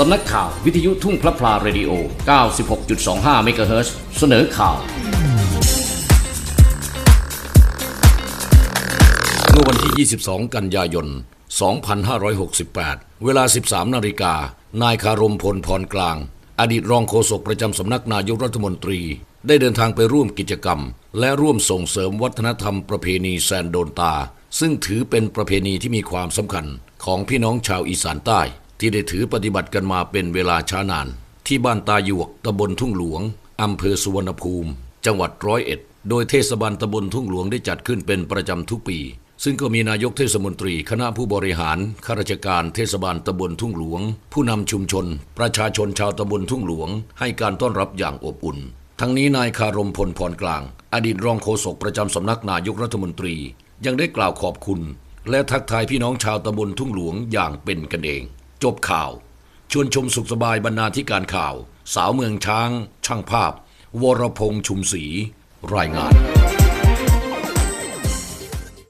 สำนักข่าววิทยุทุ่งพระพลาเรดิโอ 96.25 เมกะเฮิรตซ์เสนอข่าว เมื่อวันที่ 22 กันยายน 2568 เวลา 13 นาฬิกา นายคารมพลพรกลาง อดีตรองโฆษกประจำสำนักนายกรัฐมนตรี ได้เดินทางไปร่วมกิจกรรม และร่วมส่งเสริมวัฒนธรรมประเพณีแซนโดนตา ซึ่งถือเป็นประเพณีที่มีความสำคัญของพี่น้องชาวอีสานใต้ ที่ได้ถือปฏิบัติกันมาเป็นเวลาช้านาน ที่บ้านตาหยวกตำบลทุ่งหลวงอำเภอสุวรรณภูมิ จังหวัดร้อยเอ็ด โดยเทศบาลตำบลทุ่งหลวงได้จัดขึ้นเป็นประจำทุกปี ซึ่งก็มีนายกเทศมนตรี คณะผู้บริหารข้าราชการเทศบาลตำบลทุ่งหลวง ผู้นำชุมชน ประชาชนชาวตำบลทุ่งหลวง ให้การต้อนรับอย่างอบอุ่น ทั้งนี้นายคารมพลพรกลาง อดีตรองโฆษกประจำสำนักนายกรัฐมนตรี ยังได้กล่าวขอบคุณ และทักทายพี่น้องชาวตำบลทุ่งหลวงอย่างเป็นกันเอง จบข่าว ชวนชมสุขสบายบรรณาธิการข่าว สาวเมืองช้าง ช่างภาพ วรพงษ์ชุมศรีรายงาน